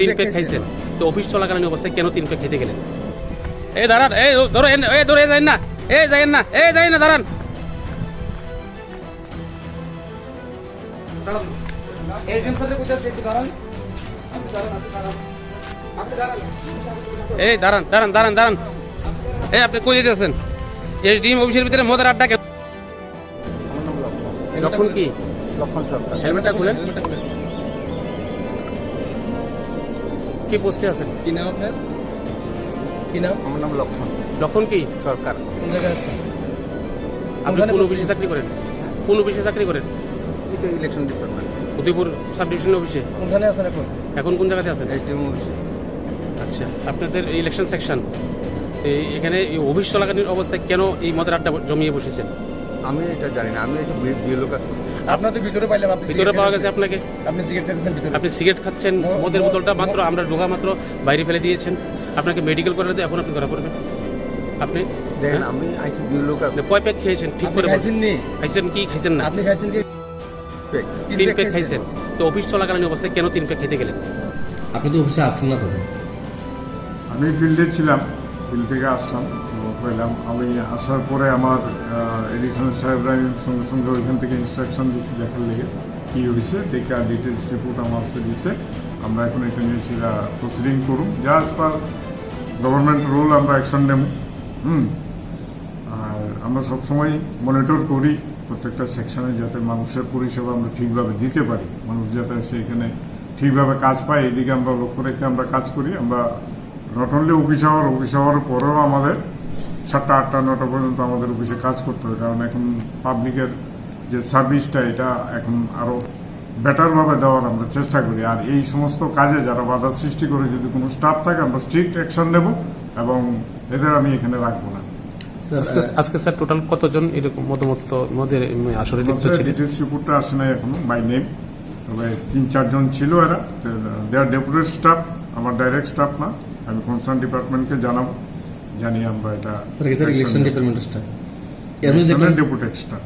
তিন পেক খাইছেন। তো অফিস চলাকালীন অবস্থায় কেন তিন পেক খেতে গেলেন? এই দাঁড়ান এই ধরো এই ধরো এই যাই না এই যাই না এই যাই না দাঁড়ান। এই দাঁড়ান দাঁড়ান দাঁড়ান দাঁড়ান। এই আপনি কই যেতেছেন এসডিএম অফিসের ভিতরে মদের আড্ডা কেন? লক্ষণ কি? লক্ষণ সরকার। হেলমেটটা খুলেন। কি পোস্টে আছেন? কি নাম আপনার? কি নাম? আমার নাম লক্ষণ। লক্ষণ কি? সরকার। কোন জায়গায় আছেন? আপনি কোন অফিসে চাকরি করেন? কোন অফিসে চাকরি করেন? এটা election department Udaipur sub division অফিসে কোনখানে আছেন এখন? এখন কোন জায়গাতে আছেন? এইচডিএম অফিসে। আচ্ছা আপনাদের ইলেকশন সেকশন এখানে এই অফিস চলাকালীন অবস্থায় কেন এই মদের আড্ডা জমিয়ে বসেছেন? আমি এটা জানি না। আমি এই যে বিএলও কাজ করি আপনার তো ভিতরে পাইলাম আপনি ভিতরে পাওয়া গেছে আপনাকে। আপনি সিগারেট ভিতরে। আপনি সিগারেট খাচ্ছেন ম- মদের বোতলটা মাত্র আমরা ঢোকা মাত্র বাইরে ফেলে দিয়েছেন। আপনাকে মেডিকেল করে এখন আপনি ধরা পড়বেন। আপনি দেখেন হ্যাঁ? আমি আইসি বিএলও কাজ আপনি কয় প্যাক খেয়েছেন? ঠিক করে খাইছেন নি খাইছেন কি খাইছেন না? আপনি খাইছেন কি? তিন প্যাক খাইছেন। তো অফিস চলাকালীন অবস্থায় কেন তিন প্যাক খেতে গেলেন? আপনি তো অফিসে আসলেন না তখন। আমি ফিল্ডে ছিলাম ফিল্ড থেকে আসলাম। পেলাম। আমি আসার পরে আমার এডিশনাল সাহেবরা সঙ্গে সঙ্গে ওইখান থেকে ইনস্ট্রাকশন দিচ্ছি দেখার লেগে। কী হয়েছে? দেখে আর ডিটেলস রিপোর্ট আমার দিছে আমরা এখন এটা নিয়ে সেটা প্রসিডিং করুন। যা আজ পার গভর্নমেন্ট রুল আমরা অ্যাকশন নেব। হুম। আর আমরা সবসময় মনিটর করি প্রত্যেকটা সেকশনে যাতে মানুষের পরিষেবা আমরা ঠিকভাবে দিতে পারি। মানুষ যাতে সেখানে ঠিকভাবে কাজ পায়, এদিকে আমরা লক্ষ্য রেখে আমরা কাজ করি। আমরা not only office hour office hour পরেও আমাদের সাতটা আটটা নটা পর্যন্ত আমাদের অফিসে কাজ করতে হয় কারণ এখন পাবলিকের যে সার্ভিসটা এটা এখন আরও বেটারভাবে দেওয়ার আমরা চেষ্টা করি। আর এই সমস্ত কাজে যারা বাধা সৃষ্টি করে যদি কোনো স্টাফ থাকে আমরা স্ট্রিক্ট অ্যাকশন নেব এবং এদের আমি এখানে রাখব না। আজকে আজকে স্যার টোটাল কতজন এরকম মদমত্ত মদের লিপ্ত ছিলেন? ডিটেলস রিপোর্টটা আসে নাই এখনও বাই নেম তবে তিন চারজন ছিল এরা। দেয়ার ডেপুটেড স্টাফ আমার ডাইরেক্ট স্টাফ না। আমি কনসার্ন ডিপার্টমেন্টকে জানাব। জানিয়ে আমরা এটা ইলেকশন ডিপার্টমেন্টের স্টাফ ডেপুটি স্টাফ